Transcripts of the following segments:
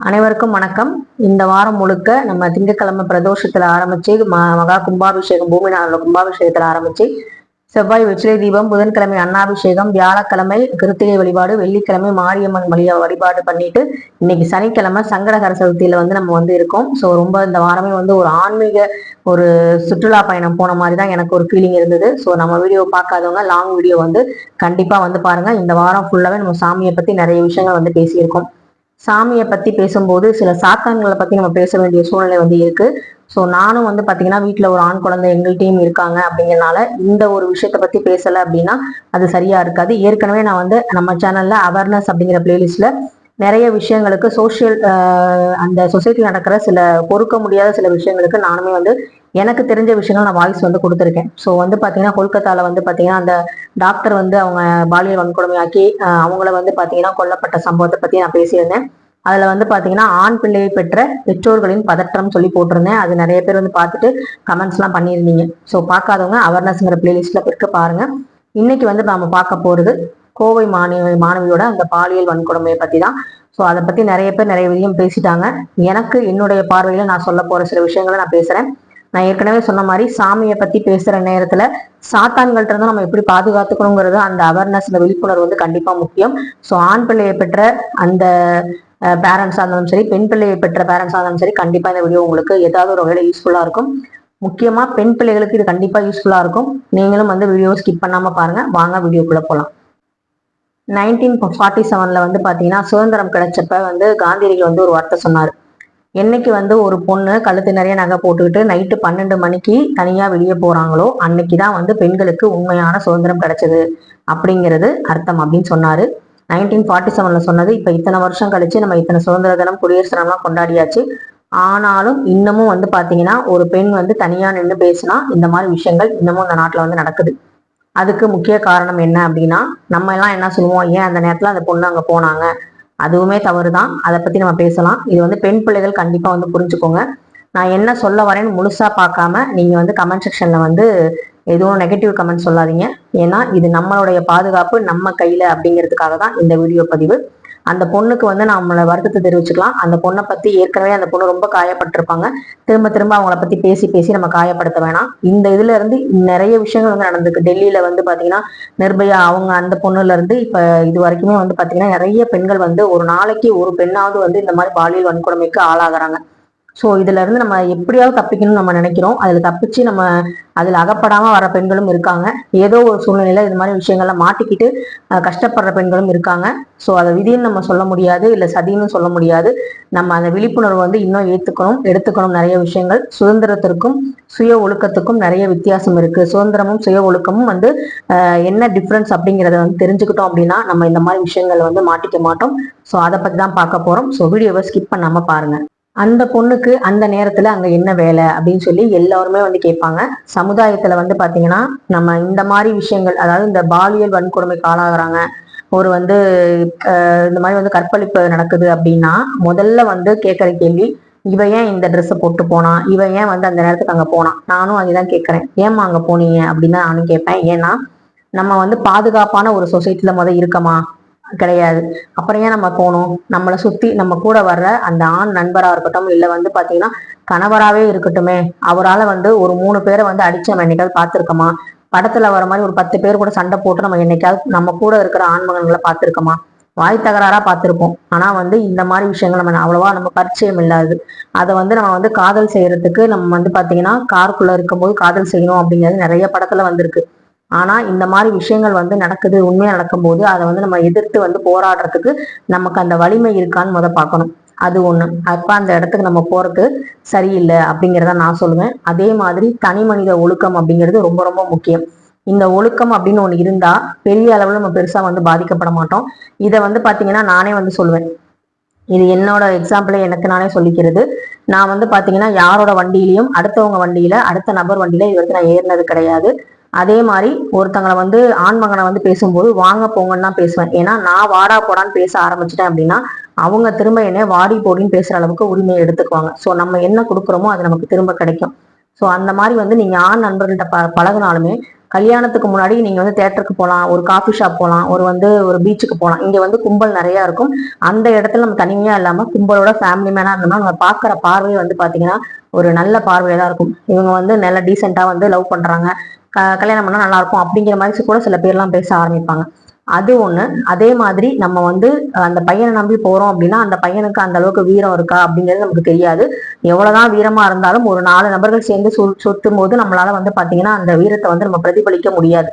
அனைவருக்கும் வணக்கம். இந்த வாரம் முழுக்க நம்ம திங்கட்கிழமை பிரதோஷத்துல ஆரம்பிச்சு ம- மகா கும்பாபிஷேகம் பூமி நாள கும்பாபிஷேகத்துல ஆரம்பிச்சு செவ்வாய் வெற்றிலை தீபம் புதன்கிழமை அன்னாபிஷேகம் வியாழக்கிழமை கிருத்திகை வழிபாடு வெள்ளிக்கிழமை மாரியம்மன் வழியா வழிபாடு பண்ணிட்டு இன்னைக்கு சனிக்கிழமை சங்கடகர சதுர்த்தியில வந்து நம்ம வந்து இருக்கோம். ஸோ ரொம்ப இந்த வாரமே வந்து ஒரு ஆன்மீக ஒரு சுற்றுலா பயணம் போன மாதிரி தான் எனக்கு ஒரு ஃபீலிங் இருந்தது. ஸோ நம்ம வீடியோ பார்க்காதவங்க லாங் வீடியோ வந்து கண்டிப்பா வந்து பாருங்க. இந்த வாரம் ஃபுல்லாவே நம்ம சாமியை பத்தி நிறைய விஷயங்கள் வந்து பேசியிருக்கோம். சாமியை பற்றி பேசும்போது சில சாத்தான்களை பற்றி நம்ம பேச வேண்டிய சூழ்நிலை வந்து இருக்குது ஸோ நானும் வந்து பார்த்தீங்கன்னா வீட்டில் ஒரு ஆண் குழந்தை எங்கள்கிட்டையும் இருக்காங்க அப்படிங்கிறனால இந்த ஒரு விஷயத்த பற்றி பேசலை அப்படின்னா அது சரியாக இருக்காது. ஏற்கனவே நான் வந்து நம்ம சேனலில் அவேர்னஸ் அப்படிங்கிற பிளேலிஸ்ட்டில் நிறைய விஷயங்களுக்கு சோஷியல் அந்த சொசைட்டி நடக்கிற சில பொறுக்க முடியாத சில விஷயங்களுக்கு நானுமே வந்து எனக்கு தெரிஞ்ச விஷயங்கள் நான் வாய்ஸ் வந்து கொடுத்துருக்கேன். ஸோ வந்து பார்த்தீங்கன்னா கொல்கத்தாவில் வந்து பார்த்தீங்கன்னா அந்த டாக்டர் வந்து அவங்க பாலியல் வன்கொடுமையாக்கி அவங்கள வந்து பார்த்தீங்கன்னா கொல்லப்பட்ட சம்பவத்தை பற்றி நான் பேசியிருந்தேன். அதில் வந்து பார்த்தீங்கன்னா ஆண் பிள்ளையை பெற்ற பெற்றோர்களின் பதற்றம் சொல்லி போட்டிருந்தேன். அது நிறைய பேர் வந்து பார்த்துட்டு கமெண்ட்ஸ்லாம் பண்ணியிருந்தீங்க. ஸோ பார்க்காதவங்க அவேர்னஸ்ங்கிற பிளேலிஸ்ட்டில் போயிட்டு பாருங்கள் இன்னைக்கு வந்து நாம பார்க்க போகிறது கோவை மாணவி மாணவியோட அந்த பாலியல் வன்கொடுமையை பற்றி தான். ஸோ அதை பற்றி நிறைய பேர் நிறைய விஷயம் பேசிட்டாங்க. எனக்கு என்னுடைய பார்வையில் நான் சொல்ல போகிற சில விஷயங்களை நான் பேசுகிறேன் நான் ஏற்கனவே சொன்ன மாதிரி சாமியை பத்தி பேசுற நேரத்துல சாத்தான்கள்ட்ட இருந்து நம்ம எப்படி பாதுகாத்துக்கணுங்கிறது அந்த அவேர்னஸ் இந்த விழிப்புணர்வு வந்து கண்டிப்பா முக்கியம். ஸோ ஆண் பிள்ளையை பெற்ற அந்த பேரண்ட்ஸாக இருந்தாலும் சரி பெண் பிள்ளையை பெற்ற பேரண்ட்ஸாக இருந்தாலும் சரி கண்டிப்பாக இந்த வீடியோ உங்களுக்கு ஏதாவது ஒரு வகையில் யூஸ்ஃபுல்லாக இருக்கும். முக்கியமாக பெண் பிள்ளைகளுக்கு இது கண்டிப்பாக யூஸ்ஃபுல்லாக இருக்கும். நீங்களும் வந்து வீடியோ ஸ்கிப் பண்ணாமல் பாருங்கள் வாங்க வீடியோக்குள்ளே போகலாம் நைன்டீன் ஃபார்ட்டி செவனில் வந்து பார்த்தீங்கன்னா சுதந்திரம் கிடைச்சப்ப வந்து காந்தியடிகள் வந்து ஒரு வார்த்தை சொன்னார். என்னைக்கு வந்து ஒரு பொண்ணு கழுத்து நிறைய நகை போட்டுக்கிட்டு நைட்டு பன்னெண்டு மணிக்கு தனியாக வெளியே போகிறாங்களோ அன்னைக்கு தான் வந்து பெண்களுக்கு உண்மையான சுதந்திரம் கிடைச்சது அப்படிங்கிறது அர்த்தம் அப்படின்னு சொன்னார். நைன்டீன் ஃபார்ட்டி செவனில் சொன்னது இப்போ இத்தனை வருஷம் கழிச்சு நம்ம இத்தனை சுதந்திர தினம் குடியரசு தினம்லாம் கொண்டாடியாச்சு. ஆனாலும் இன்னமும் வந்து பார்த்தீங்கன்னா ஒரு பெண் வந்து தனியாக நின்று பேசினா இந்த மாதிரி விஷயங்கள் இன்னமும் இந்த நாட்டில் வந்து நடக்குது. அதுக்கு முக்கிய காரணம் என்ன அப்படின்னா நம்ம எல்லாம் என்ன சொல்லுவோம்? ஏன் அந்த நேரத்தில் அந்த பொண்ணு அங்கே போனாங்க? அதுவுமே தவறு தான் அதை பத்தி நம்ம பேசலாம். இது வந்து பெண் பிள்ளைகள் கண்டிப்பா வந்து புரிஞ்சுக்கோங்க. நான் என்ன சொல்ல வரேன்னு முழுசா பார்க்காம நீங்க வந்து கமெண்ட் செக்ஷன்ல வந்து எதுவும் நெகட்டிவ் கமெண்ட் சொல்லாதீங்க. ஏன்னா இது நம்மளுடைய பாதுகாப்பு நம்ம கையில அப்படிங்கிறதுக்காக தான் இந்த வீடியோ பதிவு. அந்த பொண்ணுக்கு வந்து நம்மளை வருத்தத்தை தெரிவிச்சுக்கலாம். அந்த பொண்ணை பத்தி ஏற்கனவே அந்த பொண்ணு ரொம்ப காயப்பட்டிருப்பாங்க. திரும்ப திரும்ப அவங்கள பத்தி பேசி பேசி நம்ம காயப்படுத்த வேணாம். இந்த இதுல இருந்து நிறைய விஷயங்கள் வந்து நடந்திருக்கு. டெல்லியில வந்து பாத்தீங்கன்னா நிர்பயா அவங்க அந்த பொண்ணுல இருந்து இப்ப இது வரைக்குமே வந்து பாத்தீங்கன்னா நிறைய பெண்கள் வந்து ஒரு நாளைக்கு ஒரு பெண்ணாவது வந்து இந்த மாதிரி பாலியல் வன்கொடுமைக்கு ஆளாகிறாங்க. ஸோ இதுல இருந்து நம்ம எப்படியாவது தப்பிக்கணும்னு நம்ம நினைக்கிறோம். அதுல தப்பிச்சு நம்ம அதுல அகப்படாம வர பெண்களும் இருக்காங்க. ஏதோ ஒரு சூழ்நிலையில இது மாதிரி விஷயங்கள்ல மாட்டிக்கிட்டு கஷ்டப்படுற பெண்களும் இருக்காங்க. ஸோ அதை விதின்னு நம்ம சொல்ல முடியாது இல்லை சதின்னு சொல்ல முடியாது. நம்ம அந்த விழிப்புணர்வு வந்து இன்னும் ஏற்றுக்கணும் எடுத்துக்கணும் நிறைய விஷயங்கள். சுதந்திரத்திற்கும் சுய ஒழுக்கத்துக்கும் நிறைய வித்தியாசம் இருக்கு. சுதந்திரமும் சுய ஒழுக்கமும் வந்து என்ன டிஃப்ரென்ஸ் அப்படிங்கிறத வந்து தெரிஞ்சுக்கிட்டோம் அப்படின்னா நம்ம இந்த மாதிரி விஷயங்கள் வந்து மாட்டிக்க மாட்டோம். ஸோ அதை பற்றி தான் பார்க்க போகிறோம் ஸோ வீடியோவை ஸ்கிப் பண்ணாமல் பாருங்கள் அந்த பொண்ணுக்கு அந்த நேரத்துல அங்க என்ன வேலை அப்படின்னு சொல்லி எல்லாருமே வந்து கேட்பாங்க. சமுதாயத்துல வந்து பாத்தீங்கன்னா நம்ம இந்த மாதிரி விஷயங்கள் அதாவது இந்த பாலியல் வன்கொடுமைக்கு ஆளாகிறாங்க ஒரு வந்து இந்த மாதிரி வந்து கற்பழிப்பு நடக்குது அப்படின்னா முதல்ல வந்து கேட்கற கேள்வி இவ ஏன் இந்த ட்ரெஸ்ஸை போட்டு போனா? இவ ஏன் வந்து அந்த நேரத்துக்கு அங்கே போனா? நானும் அதுதான் கேட்கறேன். ஏம்மா அங்க போனீங்க? அப்படின்னு தான் நானும் கேட்பேன். ஏன்னா நம்ம வந்து பாதுகாப்பான ஒரு சொசைட்டில முதல் இருக்கமா? கிடையாது. அப்புறம் ஏன் நம்ம போகணும்? நம்மளை சுத்தி நம்ம கூட வர்ற அந்த ஆண் நண்பரா இருக்கட்டும் இல்ல வந்து பாத்தீங்கன்னா கணவராவே இருக்கட்டுமே அவரால வந்து ஒரு மூணு பேரை வந்து அடிச்சு நம்ம என்னைக்காவது பார்த்துருக்கோமா? படத்துல வர மாதிரி ஒரு பத்து பேர் கூட சண்டை போட்டு நம்ம என்னைக்காவது நம்ம கூட இருக்கிற ஆண்மகன்களை பார்த்திருக்கோமா? வாய் தகராறா பார்த்துருப்போம். ஆனா வந்து இந்த மாதிரி விஷயங்கள் நம்ம அவ்வளவா நம்ம பரிச்சயம் இல்லாது. அதை வந்து நம்ம வந்து காதல் செய்யறதுக்கு நம்ம வந்து பாத்தீங்கன்னா காருக்குள்ளே இருக்கும்போது காதல் செய்யணும் அப்படிங்கிறது நிறைய படத்துல வந்திருக்கு. ஆனா இந்த மாதிரி விஷயங்கள் வந்து நடக்குது உண்மையா நடக்கும்போது அதை வந்து நம்ம எதிர்த்து வந்து போராடுறதுக்கு நமக்கு அந்த வலிமை இருக்கான்னு முத பார்க்கணும். அது ஒண்ணு. அப்ப அந்த இடத்துக்கு நம்ம போறது சரியில்லை அப்படிங்கிறத நான் சொல்லுவேன். அதே மாதிரி தனி மனித ஒழுக்கம் அப்படிங்கிறது ரொம்ப ரொம்ப முக்கியம். இந்த ஒழுக்கம் அப்படின்னு ஒன்று இருந்தா பெரிய அளவுல நம்ம பெருசா வந்து பாதிக்கப்பட மாட்டோம். இதை வந்து பாத்தீங்கன்னா நானே வந்து சொல்லுவேன். இது என்னோட எக்ஸாம்பிளே எனக்கு நானே சொல்லிக்கிறது. நான் வந்து பாத்தீங்கன்னா யாரோட வண்டியிலையும் அடுத்தவங்க வண்டியில அடுத்த நபர் வண்டியில இது வரைக்கும் நான் ஏறினது கிடையாது. அதே மாதிரி ஒருத்தங்களை வந்து ஆண்மகனை வந்து பேசும்போது வாங்க போங்கன்னு தான் பேசுவேன். ஏன்னா நான் வாடா போடான்னு பேச ஆரம்பிச்சிட்டேன் அப்படின்னா அவங்க திரும்ப என்ன வாடி போடின்னு பேசுற அளவுக்கு உரிமையை எடுத்துக்குவாங்க. ஸோ நம்ம என்ன கொடுக்குறோமோ அது நமக்கு திரும்ப கிடைக்கும். ஸோ அந்த மாதிரி வந்து நீங்க ஆண் நண்பர்கள்ட்ட ப பழகுனாலுமே கல்யாணத்துக்கு முன்னாடி நீங்க வந்து தேட்டருக்கு போகலாம் ஒரு காஃபி ஷாப் போகலாம் ஒரு வந்து ஒரு பீச்சுக்கு போகலாம் இங்க வந்து கும்பல் நிறைய இருக்கும். அந்த இடத்துல நம்ம தனிமையா இல்லாம கும்பலோட ஃபேமிலி மேனா இருந்தோம்னா நம்ம பாக்குற பார்வை வந்து பாத்தீங்கன்னா ஒரு நல்ல பார்வையா தான் இருக்கும். இவங்க வந்து நல்ல டீசெண்டா வந்து லவ் பண்றாங்க. கல்யாணம் பண்ணால் நல்லா இருக்கும் அப்படிங்கிற மாதிரி கூட சில பேர்லாம் பேச ஆரம்பிப்பாங்க. அது ஒண்ணு. அதே மாதிரி நம்ம வந்து அந்த பையனை நம்பி போறோம் அப்படின்னா அந்த பையனுக்கு அந்த அளவுக்கு வீரம் இருக்கா அப்படிங்கிறது நமக்கு தெரியாது. எவ்வளவுதான் வீரமா இருந்தாலும் ஒரு நாலு நபர்கள் சேர்ந்து சொல் சொத்தும் போது நம்மளால வந்து பார்த்தீங்கன்னா அந்த வீரத்தை வந்து நம்ம பிரதிபலிக்க முடியாது.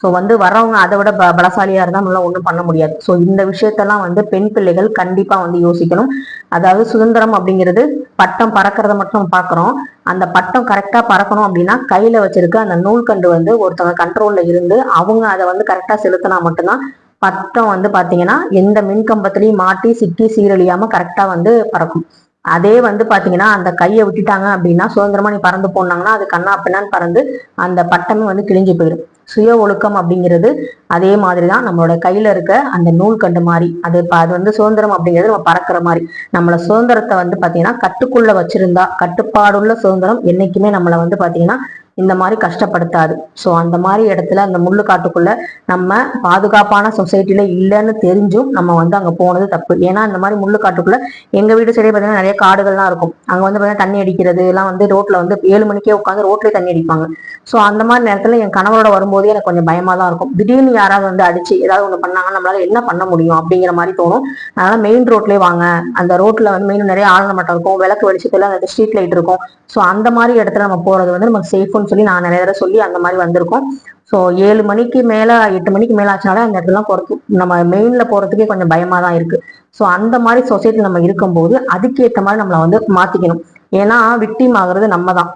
ஸோ வந்து வர்றவங்க அதை விட ப பலசாலியாக இருந்தால் நம்மளால் ஒன்றும் பண்ண முடியாது. ஸோ இந்த விஷயத்தெல்லாம் வந்து பெண் பிள்ளைகள் கண்டிப்பாக வந்து யோசிக்கணும். அதாவது சுதந்திரம் அப்படிங்கிறது பட்டம் பறக்கிறத மட்டும் நம்ம பார்க்குறோம் அந்த பட்டம் கரெக்டாக பறக்கணும் அப்படின்னா கையில் வச்சிருக்க அந்த நூல்கண்டு வந்து ஒருத்தவங்க கண்ட்ரோலில் இருந்து அவங்க அதை வந்து கரெக்டாக செலுத்தினா மட்டும்தான் பட்டம் வந்து பார்த்தீங்கன்னா எந்த மின்கம்பத்திலையும் மாட்டி சிக்கி சீரழியாம கரெக்டாக வந்து பறக்கும். அதே வந்து பாத்தீங்கன்னா அந்த கையை விட்டுட்டாங்க அப்படின்னா சுதந்திரமா நீ பறந்து போனாங்கன்னா அது கண்ணா பின்னான்னு பறந்து அந்த பட்டமே வந்து கிழிஞ்சு போயிடும். சுய ஒழுக்கம் அப்படிங்கிறது அதே மாதிரிதான் நம்மளோட கையில இருக்க அந்த நூல் கண்டு மாதிரி அது அது வந்து சுதந்திரம் அப்படிங்கிறது நம்ம பறக்கிற மாதிரி நம்மள சுதந்திரத்தை வந்து பாத்தீங்கன்னா கட்டுக்குள்ள வச்சிருந்தா கட்டுப்பாடுள்ள சுதந்திரம் என்னைக்குமே நம்மளை வந்து பாத்தீங்கன்னா இந்த மாதிரி கஷ்டப்படுத்தாது. ஸோ அந்த மாதிரி இடத்துல அந்த முள்ளு காட்டுக்குள்ள நம்ம பாதுகாப்பான சொசைட்டில இல்லைன்னு தெரிஞ்சும் நம்ம வந்து அங்கே போனது தப்பு. ஏன்னா இந்த மாதிரி முள்ளு காட்டுக்குள்ள எங்க வீடு சைடே பார்த்தீங்கன்னா நிறைய காடுகள்லாம் இருக்கும். அங்கே வந்து பார்த்தீங்கன்னா தண்ணி அடிக்கிறது எல்லாம் வந்து ரோட்ல வந்து ஏழு மணிக்கே உட்காந்து ரோட்லயே தண்ணி அடிப்பாங்க. ஸோ அந்த மாதிரி நேரத்தில் என் கணவரோட வரும்போதே எனக்கு கொஞ்சம் பயமா தான் இருக்கும். திடீர்னு யாராவது வந்து அடிச்சு ஏதாவது ஒன்று பண்ணாங்கன்னா நம்மளால என்ன பண்ண முடியும் அப்படிங்கிற மாதிரி தோணும். அதனால மெயின் ரோட்லேயே வாங்க. அந்த ரோட்ல வந்து மெயின் நிறைய ஆளுங்க மட்டும் இருக்கும். விளக்கு வெளிச்சத்துல அந்த ஸ்ட்ரீட் லைட் இருக்கும். ஸோ அந்த மாதிரி இடத்துல நம்ம போறது வந்து நமக்கு சேஃப்னு சொல்லி நான் நிறைய தடவை சொல்லி அந்த மாதிரி வந்திருக்கோம். ஸோ ஏழு மணிக்கு மேல எட்டு மணிக்கு மேலே ஆச்சுனாலே அந்த இடத்துலாம் போறது நம்ம மெயினில் போறதுக்கே கொஞ்சம் பயமா தான் இருக்கு. ஸோ அந்த மாதிரி சொசைட்டி நம்ம இருக்கும்போது அதுக்கேற்ற மாதிரி நம்மளை வந்து மாத்திக்கணும். ஏன்னா விக்டிம் ஆகுறது நம்ம தான்.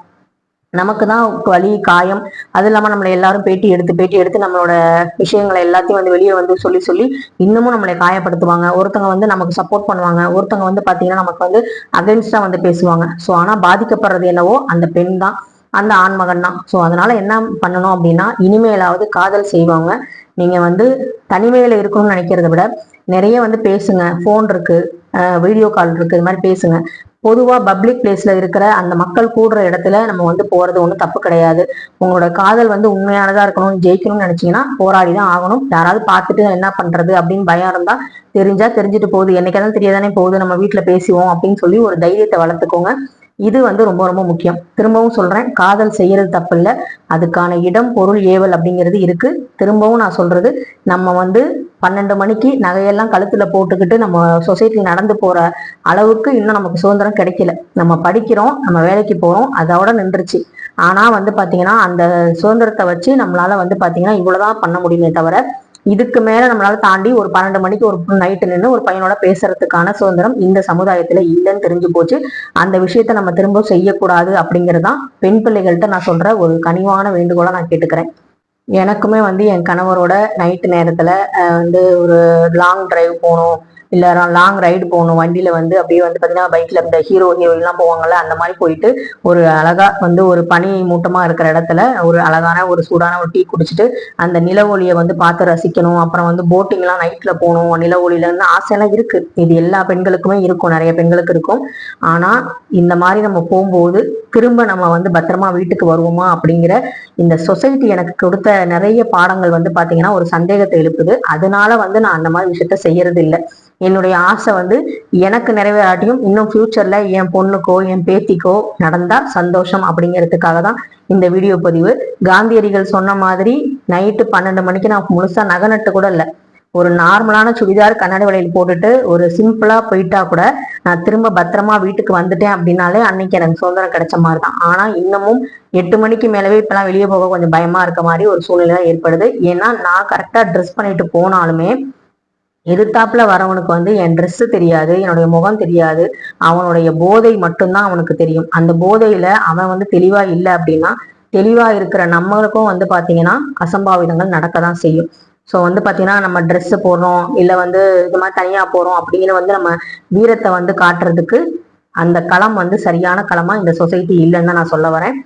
நமக்கு தான் வலி காயம் அது இல்லாமல் நம்மளை எல்லாரும் பேட்டி எடுத்து பேட்டி எடுத்து நம்மளோட விஷயங்களை எல்லாத்தையும் வந்து வெளியே வந்து சொல்லி சொல்லி இன்னமும் நம்மளை காயப்படுத்துவாங்க. ஒருத்தவங்க வந்து நமக்கு சப்போர்ட் பண்ணுவாங்க. ஒருத்தவங்க வந்து பார்த்தீங்கன்னா நமக்கு வந்து அகைன்ஸ்டாக வந்து பேசுவாங்க. ஸோ ஆனால் பாதிக்கப்படுறது என்னவோ அந்த பெண் தான். அந்த ஆண்மகன் தான். ஸோ அதனால என்ன பண்ணணும் அப்படின்னா இனிமேலாவது காதல் செய்வாங்க நீங்க வந்து தனிமையில இருக்கணும்னு நினைக்கிறத விட நிறைய வந்து பேசுங்க. ஃபோன் இருக்கு வீடியோ கால் இருக்கு இது மாதிரி பேசுங்க. பொதுவாக பப்ளிக் பிளேஸில் இருக்கிற அந்த மக்கள் கூடுற இடத்துல நம்ம வந்து போகிறது ஒன்றும் தப்பு கிடையாது. உங்களோட காதல் வந்து உண்மையானதாக இருக்கணும் ஜெயிக்கணும்னு நினச்சிங்கன்னா போராடி தான் ஆகணும். யாராவது பார்த்துட்டு என்ன பண்ணுறது அப்படின்னு பயம் இருந்தால் தெரிஞ்சால் தெரிஞ்சுட்டு போகுது. என்னைக்காவது தெரியாதானே போகுது. நம்ம வீட்டில் பேசுவோம் அப்படின்னு சொல்லி ஒரு தைரியத்தை வளர்த்துக்கோங்க. இது வந்து ரொம்ப ரொம்ப முக்கியம். திரும்பவும் சொல்கிறேன் காதல் செய்கிறது தப்பு அதுக்கான இடம் பொருள் ஏவல் அப்படிங்கிறது இருக்குது திரும்பவும் நான் சொல்கிறது நம்ம வந்து பன்னெண்டு மணிக்கு நகையெல்லாம் கழுத்தில் போட்டுக்கிட்டு நம்ம சொசைட்டி நடந்து போகிற அளவுக்கு இன்னும் நமக்கு சுதந்திரம் கிடைக்கல. நம்ம படிக்கிறோம் நம்ம வேலைக்கு போகிறோம் அதோட நின்றுச்சு. ஆனால் வந்து பார்த்தீங்கன்னா அந்த சுதந்திரத்தை வச்சு நம்மளால் வந்து பாத்தீங்கன்னா இவ்வளோதான் பண்ண முடியுமே தவிர இதுக்கு மேல நம்மளால தாண்டி ஒரு பன்னெண்டு மணிக்கு ஒரு நைட்டு நின்று ஒரு பையனோட பேசுறதுக்கான சுதந்திரம் இந்த சமுதாயத்துல இல்லைன்னு தெரிஞ்சு போச்சு. அந்த விஷயத்த நம்ம திரும்ப செய்யக்கூடாது அப்படிங்கறதுதான் பெண் பிள்ளைகள்கிட்ட நான் சொல்ற ஒரு கனிவான வேண்டுகோளா நான் கேட்டுக்கிறேன். எனக்குமே வந்து என் கணவரோட நைட்டு நேரத்துல வந்து ஒரு லாங் டிரைவ் போகணும் இல்ல லாங் ரைடு போகணும். வண்டியில் வந்து அப்படியே வந்து பார்த்தீங்கன்னா பைக்கில் இந்த ஹீரோ ஹீரோயின்லாம் போவாங்கள்ல அந்த மாதிரி போயிட்டு ஒரு அழகாக வந்து ஒரு பனி மூட்டமாக இருக்கிற இடத்துல ஒரு அழகான ஒரு சூடான ஒரு டீ குடிச்சிட்டு அந்த நில ஒளியை வந்து பார்த்து ரசிக்கணும். அப்புறம் வந்து போட்டிங்லாம் நைட்டில் போகணும். நில ஒளியில இருந்து ஆசையெல்லாம் இருக்குது இது எல்லா பெண்களுக்குமே இருக்கும். நிறைய பெண்களுக்கு இருக்கும். ஆனால் இந்த மாதிரி நம்ம போகும்போது திரும்ப நம்ம வந்து பத்திரமா வீட்டுக்கு வருவோமா அப்படிங்கிற இந்த சொசைட்டி எனக்கு கொடுத்த நிறைய பாடங்கள் வந்து பார்த்தீங்கன்னா ஒரு சந்தேகத்தை எழுப்புது. அதனால வந்து நான் அந்த மாதிரி விஷயத்த செய்யறது இல்லை என்னுடைய ஆசை வந்து எனக்கு நிறைவேறாட்டியும் இன்னும் ஃபியூச்சர்ல என் பொண்ணுக்கோ என் பேத்திக்கோ நடந்தா சந்தோஷம் அப்படிங்கிறதுக்காக தான் இந்த வீடியோ பதிவு. காந்தியடிகள் சொன்ன மாதிரி நைட்டு பன்னெண்டு மணிக்கு நான் முழுசா நகை நட்டு கூட இல்லை. ஒரு நார்மலான சுடிதார் கண்ணாடி வளையல் போட்டுட்டு ஒரு சிம்பிளா போயிட்டா கூட நான் திரும்ப பத்திரமா வீட்டுக்கு வந்துட்டேன் அப்படின்னாலே அன்னைக்கு எனக்கு சுதந்திரம் கிடைச்ச மாதிரி தான். ஆனா இன்னமும் எட்டு மணிக்கு மேலவே இப்பெல்லாம் வெளியே போக கொஞ்சம் பயமா இருக்க மாதிரி ஒரு சூழ்நிலை தான் ஏற்படுது. ஏன்னா நான் கரெக்டா ட்ரெஸ் பண்ணிட்டு போனாலுமே எதிர்த்தாப்புல வரவனுக்கு வந்து என் ட்ரெஸ்ஸு தெரியாது என்னுடைய முகம் தெரியாது அவனுடைய போதை மட்டும்தான் அவனுக்கு தெரியும். அந்த போதையில அவன் வந்து தெளிவா இல்லை அப்படின்னா தெளிவா இருக்கிற நம்மளுக்கும் வந்து பாத்தீங்கன்னா அசம்பாவிதங்கள் நடக்க தான் செய்யும். ஸோ வந்து பார்த்தீங்கன்னா நம்ம ட்ரெஸ்ஸு போடுறோம் இல்லை வந்து இது மாதிரி தனியாக போகிறோம் அப்படின்னு வந்து நம்ம வீரத்தை வந்து காட்டுறதுக்கு அந்த களம் வந்து சரியான களமாக இந்த சொசைட்டி இல்லைன்னு தான் நான் சொல்ல வரேன்.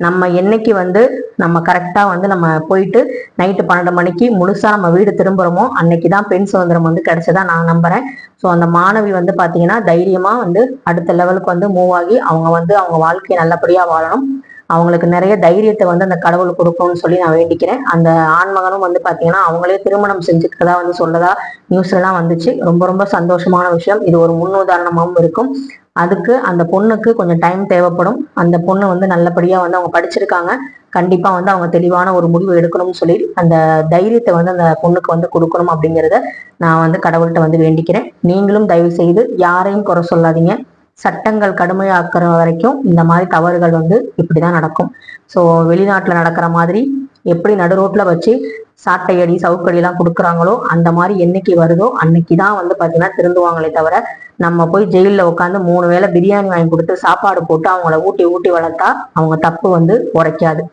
நம்ம என்னைக்கு வந்து நம்ம கரெக்டா வந்து நம்ம போயிட்டு நைட்டு பன்னெண்டு மணிக்கு முழுசா நம்ம வீடு திரும்புறோமோ அன்னைக்கு தான் பெண் சுதந்திரம் வந்து கிடைச்சதா நான் நம்புறேன். ஸோ அந்த மாணவி வந்து பாத்தீங்கன்னா தைரியமா வந்து அடுத்த லெவலுக்கு வந்து மூவ் ஆகி அவங்க வந்து அவங்க வாழ்க்கையை நல்லபடியா வாழணும். அவங்களுக்கு நிறைய தைரியத்தை வந்து அந்த கடவுள் கொடுக்கணும்னு சொல்லி நான் வேண்டிக்கிறேன். அந்த ஆண்மகனும் வந்து பாத்தீங்கன்னா அவங்களே திருமணம் செஞ்சுக்கிறதா வந்து சொல்லதா நியூஸ்லாம் வந்துச்சு. ரொம்ப ரொம்ப சந்தோஷமான விஷயம். இது ஒரு முன்னுதாரணமாகவும் இருக்கும். அதுக்கு அந்த பொண்ணுக்கு கொஞ்சம் டைம் தேவைப்படும். அந்த பொண்ணு வந்து நல்லபடியா வந்து அவங்க படிச்சிருக்காங்க. கண்டிப்பா வந்து அவங்க தெளிவான ஒரு முடிவு எடுக்கணும்னு சொல்லி அந்த தைரியத்தை வந்து அந்த பொண்ணுக்கு வந்து கொடுக்கணும் அப்படிங்கிறத நான் வந்து கடவுள்கிட்ட வந்து வேண்டிக்கிறேன். நீங்களும் தயவு செய்து யாரையும் குறை சொல்லாதீங்க. சட்டங்கள் கடுமையாக்குற வரைக்கும் இந்த மாதிரி தவறுகள் வந்து இப்படிதான் நடக்கும். ஸோ வெளிநாட்டுல நடக்கிற மாதிரி எப்படி நடு ரோட்ல வச்சு சாட்டையடி சவுக்கடி எல்லாம் கொடுக்குறாங்களோ அந்த மாதிரி என்னைக்கு வருதோ அன்னைக்கு தான் வந்து பாத்தீங்கன்னா திருந்துவாங்களே தவிர நம்ம போய் ஜெயிலில் உட்காந்து மூணு வேளை பிரியாணி வாங்கி கொடுத்து சாப்பாடு போட்டு அவங்கள ஊட்டி ஊட்டி வளர்த்தா அவங்க தப்பு வந்து உரைக்காது.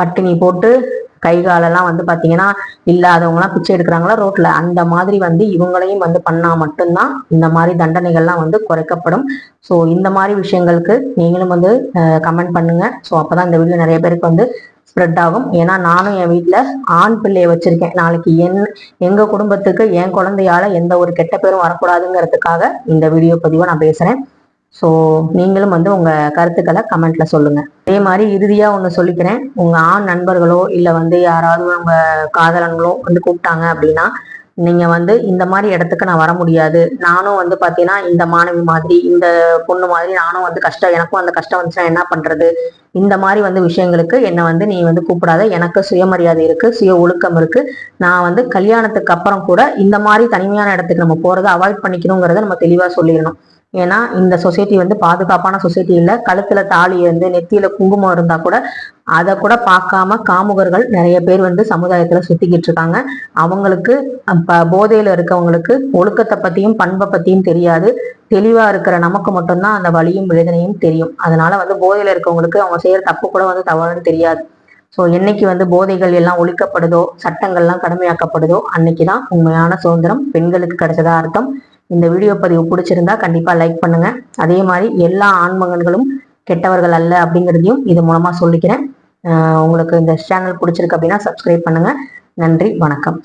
பட்டினி போட்டு கை காலெல்லாம் வந்து பார்த்தீங்கன்னா இல்லாதவங்களாம் பிச்சை எடுக்கிறாங்களா ரோட்ல. அந்த மாதிரி வந்து இவங்களையும் வந்து பண்ணால் மட்டும்தான் இந்த மாதிரி தண்டனைகள்லாம் வந்து குறைக்கப்படும். ஸோ இந்த மாதிரி விஷயங்களுக்கு நீங்களும் வந்து கமெண்ட் பண்ணுங்க. ஸோ அப்பதான் இந்த வீடியோ நிறைய பேருக்கு வந்து ஸ்ப்ரெட் ஆகும். ஏன்னா நானும் என் வீட்டில் ஆண் பிள்ளையை வச்சிருக்கேன். நாளைக்கு என் எங்கள் குடும்பத்துக்கு என் குழந்தையால எந்த ஒரு கெட்ட பேரும் வரக்கூடாதுங்கிறதுக்காக இந்த வீடியோ பதிவை நான் பேசுகிறேன் ஸோ நீங்களும் வந்து உங்க கருத்துக்களை கமெண்ட்ல சொல்லுங்க. அதே மாதிரி இறுதியா ஒன்று சொல்லிக்கிறேன். உங்க ஆண் நண்பர்களோ இல்லை வந்து யாராவது உங்கள் காதலன்களோ வந்து கூப்பிட்டாங்க அப்படின்னா நீங்கள் வந்து இந்த மாதிரி இடத்துக்கு நான் வர முடியாது. நானும் வந்து பார்த்தீங்கன்னா இந்த மாணவி மாதிரி இந்த பொண்ணு மாதிரி நானும் வந்து கஷ்டம் எனக்கும் அந்த கஷ்டம் வந்துச்சுன்னா என்ன பண்ணுறது இந்த மாதிரி வந்து விஷயங்களுக்கு என்னை வந்து நீ வந்து கூப்பிடாத. எனக்கு சுயமரியாதை இருக்கு சுய ஒழுக்கம் இருக்கு. நான் வந்து கல்யாணத்துக்கு அப்புறம் கூட இந்த மாதிரி தனிமையான இடத்துக்கு நம்ம போறதை அவாய்ட் பண்ணிக்கணுங்கிறத நம்ம தெளிவாக சொல்லிடணும். ஏன்னா இந்த சொசைட்டி வந்து பாதுகாப்பான சொசைட்டி இல்லை. கழுத்துல தாலி இருந்து நெத்தியில குங்குமம் இருந்தா கூட அதை கூட பார்க்காம காமுகர்கள் நிறைய பேர் வந்து சமுதாயத்துல சுத்திக்கிட்டு இருக்காங்க. அவங்களுக்கு போதையில இருக்கவங்களுக்கு ஒழுக்கத்தை பத்தியும் பண்பை பத்தியும் தெரியாது. தெளிவா இருக்கிற நமக்கு மட்டும்தான் அந்த வழியும் வேதனையும் தெரியும். அதனால வந்து போதையில இருக்கவங்களுக்கு அவங்க செய்யற தப்பு கூட வந்து தவறுன்னு தெரியாது. ஸோ என்னைக்கு வந்து போதைகள் எல்லாம் ஒழிக்கப்படுதோ சட்டங்கள்லாம் கடுமையாக்கப்படுதோ அன்னைக்குதான் உண்மையான சுதந்திரம் பெண்களுக்கு கிடைச்சதா அர்த்தம். இந்த வீடியோ பதிவு பிடிச்சிருந்தா கண்டிப்பா லைக் பண்ணுங்க. அதே மாதிரி எல்லா ஆண்மகன்களும் கெட்டவர்கள் அல்ல அப்படிங்கிறதையும் இது மூலமா சொல்லிக்கிறேன். உங்களுக்கு இந்த சேனல் பிடிச்சிருக்கு அப்படின்னா சப்ஸ்கிரைப் பண்ணுங்க. நன்றி வணக்கம்.